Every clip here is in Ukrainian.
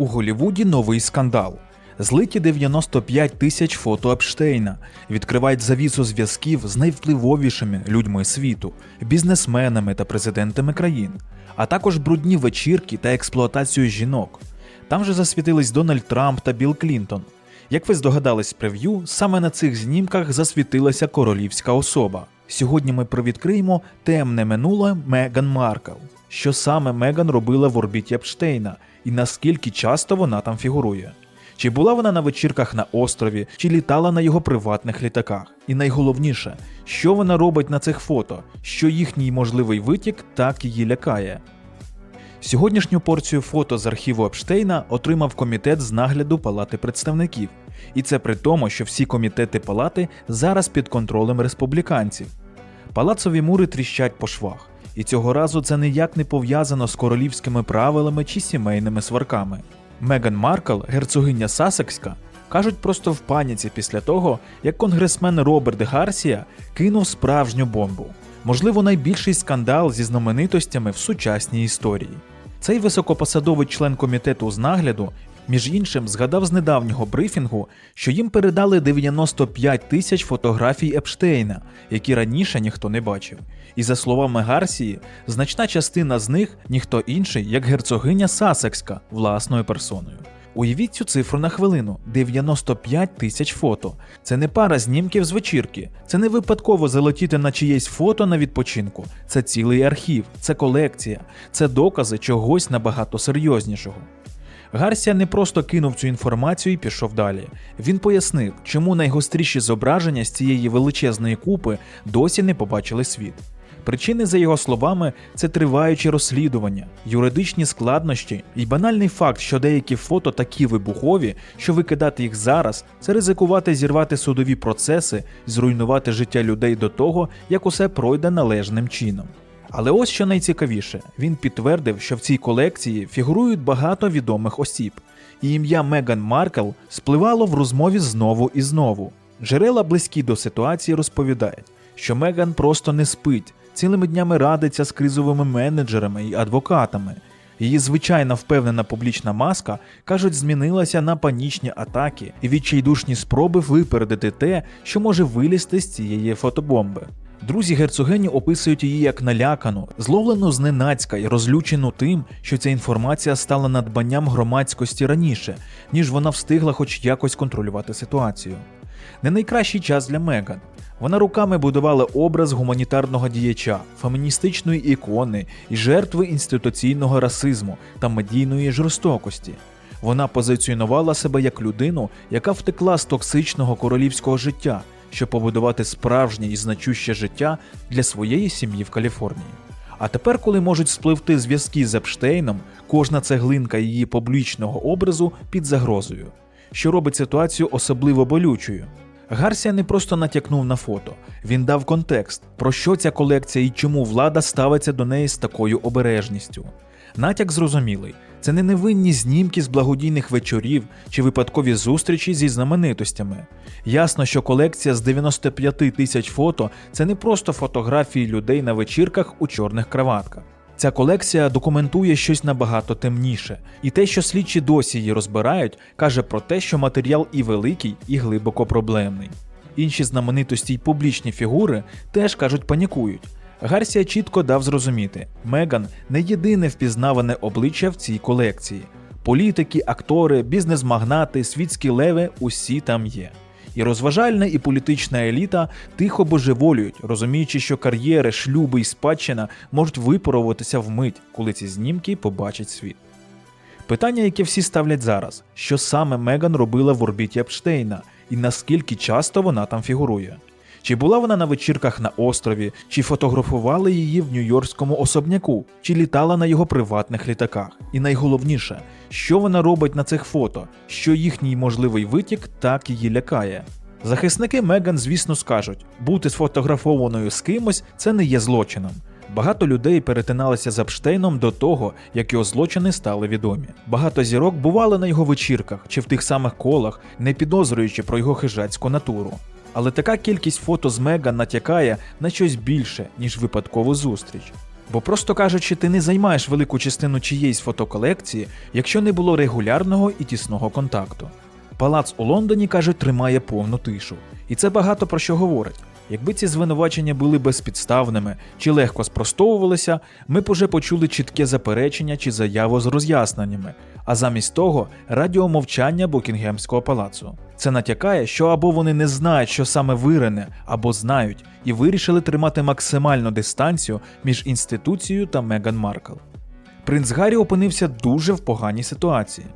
У Голівуді новий скандал. Злиті 95 тисяч фото Епштейна відкривають завісу зв'язків з найвпливовішими людьми світу, бізнесменами та президентами країн, а також брудні вечірки та експлуатацію жінок. Там же засвітились Дональд Трамп та Білл Клінтон. Як ви здогадались прев'ю, саме на цих знімках засвітилася королівська особа. Сьогодні ми привідкриємо темне минуле Меган Маркл. Що саме Меган робила в орбіті Епштейна і наскільки часто вона там фігурує. Чи була вона на вечірках на острові, чи літала на його приватних літаках? І найголовніше, що вона робить на цих фото, що їхній можливий витік так її лякає. Сьогоднішню порцію фото з архіву Епштейна отримав комітет з нагляду Палати представників. І це при тому, що всі комітети палати зараз під контролем республіканців. Палацові мури тріщать по швах, і цього разу це ніяк не пов'язано з королівськими правилами чи сімейними сварками. Меган Маркл, герцогиня Сасекська, кажуть просто в паніці після того, як конгресмен Роберт Гарсія кинув справжню бомбу. Можливо, найбільший скандал зі знаменитостями в сучасній історії. Цей високопосадовий член комітету з нагляду, між іншим, згадав з недавнього брифінгу, що їм передали 95 тисяч фотографій Епштейна, які раніше ніхто не бачив. І за словами Гарсії, значна частина з них ніхто інший, як герцогиня Сасекська власною персоною. Уявіть цю цифру на хвилину: 95 тисяч фото. Це не пара знімків з вечірки, це не випадково залетіти на чиєсь фото на відпочинку. Це цілий архів, це колекція, це докази чогось набагато серйознішого. Гарсія не просто кинув цю інформацію і пішов далі. Він пояснив, чому найгостріші зображення з цієї величезної купи досі не побачили світ. Причини, за його словами, це триваючі розслідування, юридичні складнощі і банальний факт, що деякі фото такі вибухові, що викидати їх зараз це ризикувати зірвати судові процеси, зруйнувати життя людей до того, як усе пройде належним чином. Але ось що найцікавіше, він підтвердив, що в цій колекції фігурують багато відомих осіб, і ім'я Меган Маркл спливало в розмові знову і знову. Джерела близькі до ситуації розповідають, що Меган просто не спить, цілими днями радиться з кризовими менеджерами і адвокатами. Її звичайна впевнена публічна маска, кажуть, змінилася на панічні атаки і відчайдушні спроби випередити те, що може вилізти з цієї фотобомби. Друзі герцогині описують її як налякану, зловлену зненацька і розлючену тим, що ця інформація стала надбанням громадськості раніше, ніж вона встигла хоч якось контролювати ситуацію. Не найкращий час для Меган. Вона руками будувала образ гуманітарного діяча, феміністичної ікони і жертви інституційного расизму та медійної жорстокості. Вона позиціонувала себе як людину, яка втекла з токсичного королівського життя, щоб побудувати справжнє і значуще життя для своєї сім'ї в Каліфорнії. А тепер, коли можуть спливти зв'язки з Епштейном, кожна цеглинка її публічного образу під загрозою, що робить ситуацію особливо болючою. Гарсія не просто натякнув на фото, він дав контекст, про що ця колекція і чому влада ставиться до неї з такою обережністю. Натяк зрозумілий, це не невинні знімки з благодійних вечорів чи випадкові зустрічі зі знаменитостями. Ясно, що колекція з 95 тисяч фото це не просто фотографії людей на вечірках у чорних краватках. Ця колекція документує щось набагато темніше, і те, що слідчі досі її розбирають, каже про те, що матеріал і великий, і глибоко проблемний. Інші знаменитості й публічні фігури теж кажуть панікують. Гарсія чітко дав зрозуміти, Меган не єдине впізнаване обличчя в цій колекції. Політики, актори, бізнес-магнати, світські леви усі там є. І розважальна і політична еліта тихо божеволюють, розуміючи, що кар'єри, шлюби і спадщина можуть випаруватися вмить, коли ці знімки побачать світ. Питання, яке всі ставлять зараз: що саме Меган робила в орбіті Епштейна, і наскільки часто вона там фігурує? Чи була вона на вечірках на острові, чи фотографували її в нью-йоркському особняку, чи літала на його приватних літаках? І найголовніше, що вона робить на цих фото, що їхній можливий витік так її лякає. Захисники Меган, звісно, скажуть, бути сфотографованою з кимось це не є злочином. Багато людей перетиналися з Епштейном до того, як його злочини стали відомі. Багато зірок бували на його вечірках чи в тих самих колах, не підозрюючи про його хижацьку натуру. Але така кількість фото з Меган натякає на щось більше, ніж випадкову зустріч. Бо просто кажучи, ти не займаєш велику частину чиєїсь фотоколекції, якщо не було регулярного і тісного контакту. Палац у Лондоні каже, тримає повну тишу. І це багато про що говорить. Якби ці звинувачення були безпідставними чи легко спростовувалися, ми б уже почули чітке заперечення чи заяву з роз'ясненнями, а замість того радіомовчання Букінгемського палацу. Це натякає, що або вони не знають, що саме вирене, або знають, і вирішили тримати максимальну дистанцію між інституцією та Меган Маркл. Принц Гаррі опинився дуже в поганій ситуації.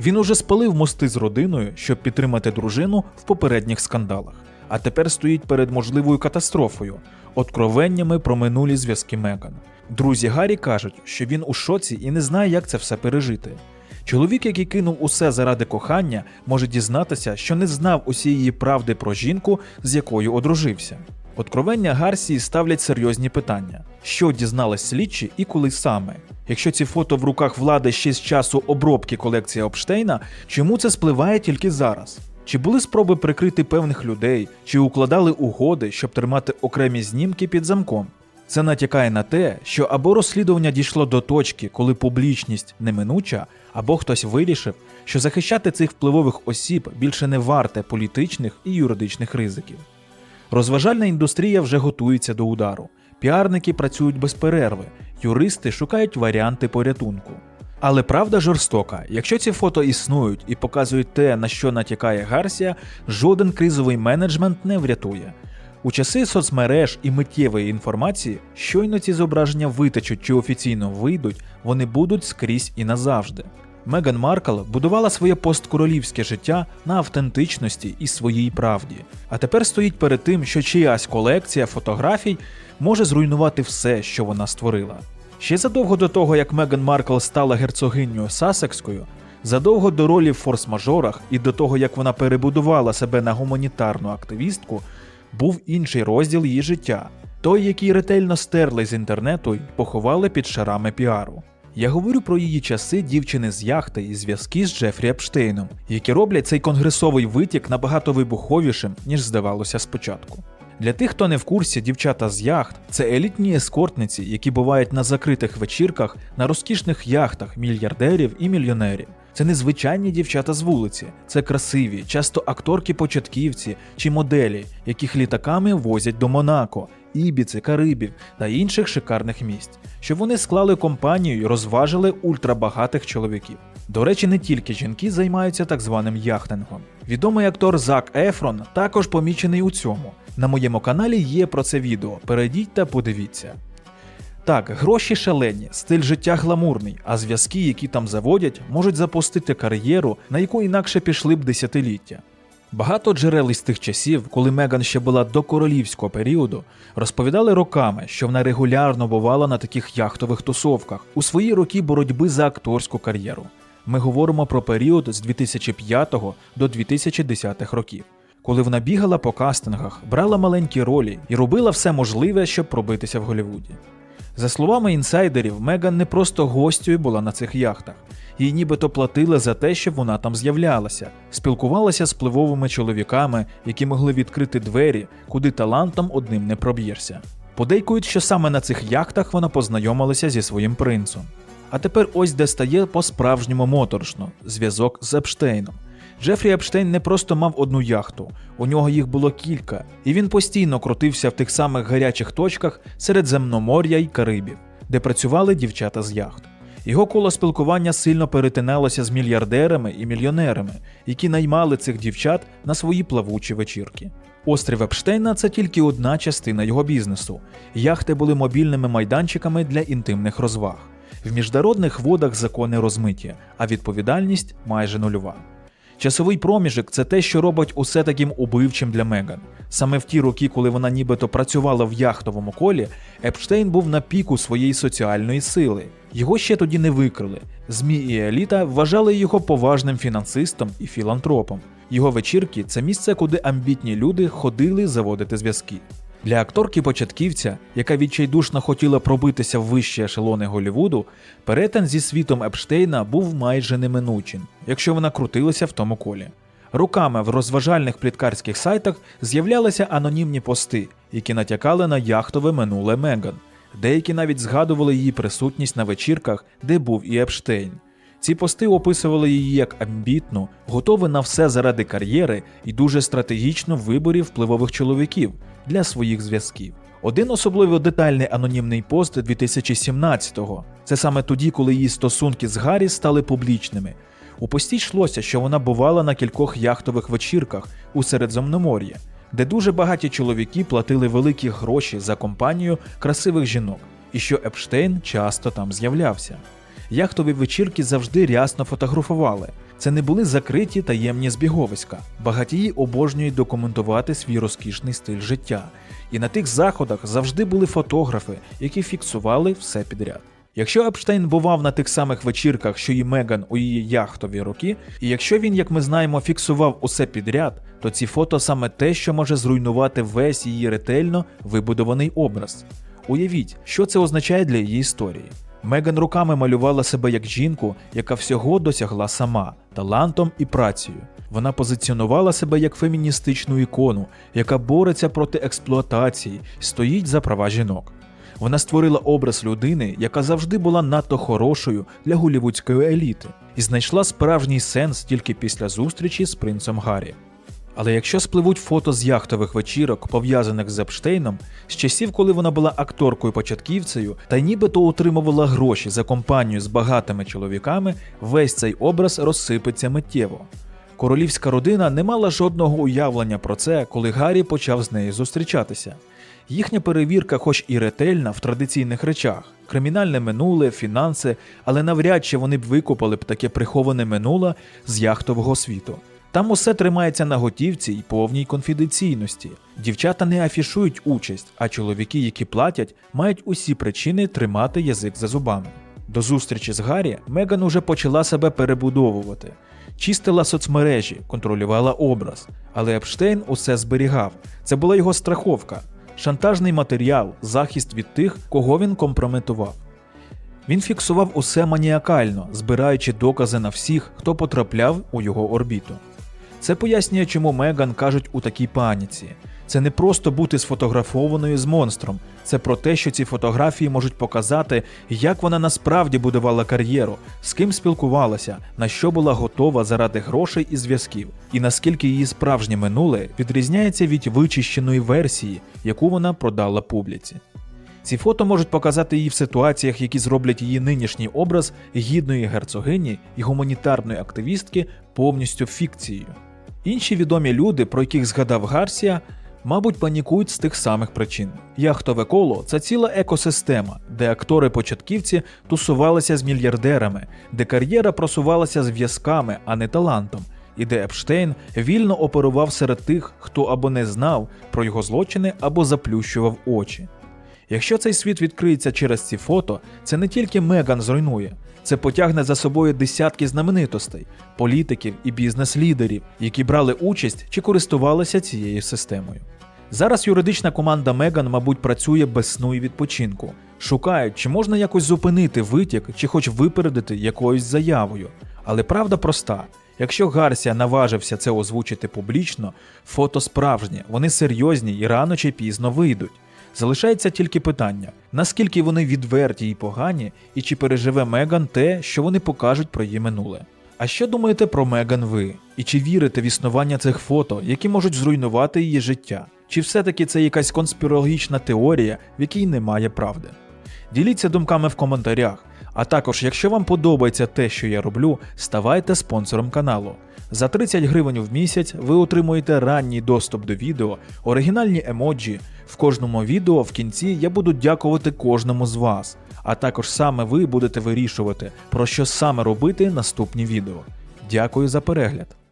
Він уже спалив мости з родиною, щоб підтримати дружину в попередніх скандалах, а тепер стоїть перед можливою катастрофою, откровеннями про минулі зв'язки Меган. Друзі Гаррі кажуть, що він у шоці і не знає, як це все пережити. Чоловік, який кинув усе заради кохання, може дізнатися, що не знав усієї правди про жінку, з якою одружився. Откровення Гарсії ставлять серйозні питання: що дізнались слідчі і коли саме? Якщо ці фото в руках влади ще з часу обробки колекції Обштейна, чому це спливає тільки зараз? Чи були спроби прикрити певних людей, чи укладали угоди, щоб тримати окремі знімки під замком? Це натякає на те, що або розслідування дійшло до точки, коли публічність неминуча, або хтось вирішив, що захищати цих впливових осіб більше не варте політичних і юридичних ризиків. Розважальна індустрія вже готується до удару. Піарники працюють без перерви, юристи шукають варіанти порятунку. Але правда жорстока, якщо ці фото існують і показують те, на що натякає Гарсія, жоден кризовий менеджмент не врятує. У часи соцмереж і миттєвої інформації, щойно ці зображення витечуть чи офіційно вийдуть, вони будуть скрізь і назавжди. Меган Маркл будувала своє посткоролівське життя на автентичності і своїй правді, а тепер стоїть перед тим, що чиясь колекція фотографій може зруйнувати все, що вона створила. Ще задовго до того, як Меган Маркл стала герцогинею Сасекською, задовго до ролі в форс-мажорах і до того, як вона перебудувала себе на гуманітарну активістку, був інший розділ її життя, той, який ретельно стерли з інтернету й поховали під шарами піару. Я говорю про її часи дівчини з яхти і зв'язки з Джефрі Епштейном, які роблять цей конгресовий витік набагато вибуховішим, ніж здавалося спочатку. Для тих, хто не в курсі, дівчата з яхт це елітні ескортниці, які бувають на закритих вечірках, на розкішних яхтах мільярдерів і мільйонерів. Це не звичайні дівчата з вулиці, це красиві, часто акторки-початківці чи моделі, яких літаками возять до Монако, Ібіци, Карибів та інших шикарних місць, щоб вони склали компанію і розважили ультрабагатих чоловіків. До речі, не тільки жінки займаються так званим яхтингом. Відомий актор Зак Ефрон також помічений у цьому. На моєму каналі є про це відео. Перейдіть та подивіться. Так, гроші шалені, стиль життя гламурний, а зв'язки, які там заводять, можуть запустити кар'єру, на яку інакше пішли б десятиліття. Багато джерел із тих часів, коли Меган ще була до королівського періоду, розповідали роками, що вона регулярно бувала на таких яхтових тусовках у свої роки боротьби за акторську кар'єру. Ми говоримо про період з 2005 до 2010 років, коли вона бігала по кастингах, брала маленькі ролі і робила все можливе, щоб пробитися в Голлівуді. За словами інсайдерів, Меган не просто гостьою була на цих яхтах, їй нібито платили за те, щоб вона там з'являлася, спілкувалася з впливовими чоловіками, які могли відкрити двері, куди талантом одним не проб'єшся. Подейкують, що саме на цих яхтах вона познайомилася зі своїм принцем. А тепер ось де стає по-справжньому моторошно зв'язок з Епштейном. Джефрі Епштейн не просто мав одну яхту, у нього їх було кілька, і він постійно крутився в тих самих гарячих точках Середземномор'я й Карибів, де працювали дівчата з яхт. Його коло спілкування сильно перетиналося з мільярдерами і мільйонерами, які наймали цих дівчат на свої плавучі вечірки. Острів Епштейна це тільки одна частина його бізнесу. Яхти були мобільними майданчиками для інтимних розваг. В міжнародних водах закони розмиті, а відповідальність майже нульова. Часовий проміжок це те, що робить усе таким убивчим для Меган. Саме в ті роки, коли вона нібито працювала в яхтовому колі, Епштейн був на піку своєї соціальної сили. Його ще тоді не викрили. ЗМІ і еліта вважали його поважним фінансистом і філантропом. Його вечірки це місце, куди амбітні люди ходили заводити зв'язки. Для акторки-початківця, яка відчайдушно хотіла пробитися в вищі ешелони Голлівуду, перетин зі світом Епштейна був майже неминучим, якщо вона крутилася в тому колі. Руками в розважальних пліткарських сайтах з'являлися анонімні пости, які натякали на яхтове минуле Меган. Деякі навіть згадували її присутність на вечірках, де був і Епштейн. Ці пости описували її як амбітну, готову на все заради кар'єри і дуже стратегічно в виборі впливових чоловіків для своїх зв'язків. Один особливо детальний анонімний пост 2017-го. Це саме тоді, коли її стосунки з Гаррі стали публічними. У пості йшлося, що вона бувала на кількох яхтових вечірках у Середземномор'ї, де дуже багаті чоловіки платили великі гроші за компанію красивих жінок, і що Епштейн часто там з'являвся. Яхтові вечірки завжди рясно фотографували. Це не були закриті таємні збіговиська. Багатії обожнюють документувати свій розкішний стиль життя. І на тих заходах завжди були фотографи, які фіксували все підряд. Якщо Епштейн бував на тих самих вечірках, що і Меган у її яхтові роки, і якщо він, як ми знаємо, фіксував усе підряд, то ці фото саме те, що може зруйнувати весь її ретельно вибудований образ. Уявіть, що це означає для її історії. Меган руками малювала себе як жінку, яка всього досягла сама талантом і працею. Вона позиціонувала себе як феміністичну ікону, яка бореться проти експлуатації, стоїть за права жінок. Вона створила образ людини, яка завжди була надто хорошою для голівудської еліти, і знайшла справжній сенс тільки після зустрічі з принцем Гаррі. Але якщо спливуть фото з яхтових вечірок, пов'язаних з Епштейном, з часів, коли вона була акторкою-початківцею та нібито отримувала гроші за компанію з багатими чоловіками, весь цей образ розсипеться миттєво. Королівська родина не мала жодного уявлення про це, коли Гаррі почав з нею зустрічатися. Їхня перевірка, хоч і ретельна в традиційних речах, кримінальне минуле, фінанси, але навряд чи вони б викопали б таке приховане минуле з яхтового світу. Там усе тримається на готівці і повній конфіденційності. Дівчата не афішують участь, а чоловіки, які платять, мають усі причини тримати язик за зубами. До зустрічі з Гаррі Меган уже почала себе перебудовувати, чистила соцмережі, контролювала образ, але Епштейн усе зберігав. Це була його страховка, шантажний матеріал, захист від тих, кого він компрометував. Він фіксував усе маніакально, збираючи докази на всіх, хто потрапляв у його орбіту. Це пояснює, чому Меган кажуть у такій паніці. Це не просто бути сфотографованою з монстром, це про те, що ці фотографії можуть показати, як вона насправді будувала кар'єру, з ким спілкувалася, на що була готова заради грошей і зв'язків, і наскільки її справжнє минуле відрізняється від вичищеної версії, яку вона продала публіці. Ці фото можуть показати її в ситуаціях, які зроблять її нинішній образ гідної герцогині і гуманітарної активістки повністю фікцією. Інші відомі люди, про яких згадав Гарсія, мабуть, панікують з тих самих причин. Яхтове коло це ціла екосистема, де актори-початківці тусувалися з мільярдерами, де кар'єра просувалася зв'язками, а не талантом, і де Епштейн вільно оперував серед тих, хто або не знав про його злочини, або заплющував очі. Якщо цей світ відкриється через ці фото, це не тільки Меган зруйнує, це потягне за собою десятки знаменитостей, політиків і бізнес-лідерів, які брали участь чи користувалися цією системою. Зараз юридична команда Меган, мабуть, працює без сну і відпочинку. Шукають, чи можна якось зупинити витік, чи хоч випередити якоюсь заявою. Але правда проста: якщо Гарсія наважився це озвучити публічно, фото справжні, вони серйозні і рано чи пізно вийдуть. Залишається тільки питання, наскільки вони відверті і погані, і чи переживе Меган те, що вони покажуть про її минуле. А що думаєте про Меган ви? І чи вірите в існування цих фото, які можуть зруйнувати її життя? Чи все-таки це якась конспірологічна теорія, в якій немає правди? Діліться думками в коментарях. А також, якщо вам подобається те, що я роблю, ставайте спонсором каналу. За 30 гривень в місяць ви отримуєте ранній доступ до відео, оригінальні емоджі. В кожному відео в кінці я буду дякувати кожному з вас, а також саме ви будете вирішувати, про що саме робити наступні відео. Дякую за перегляд.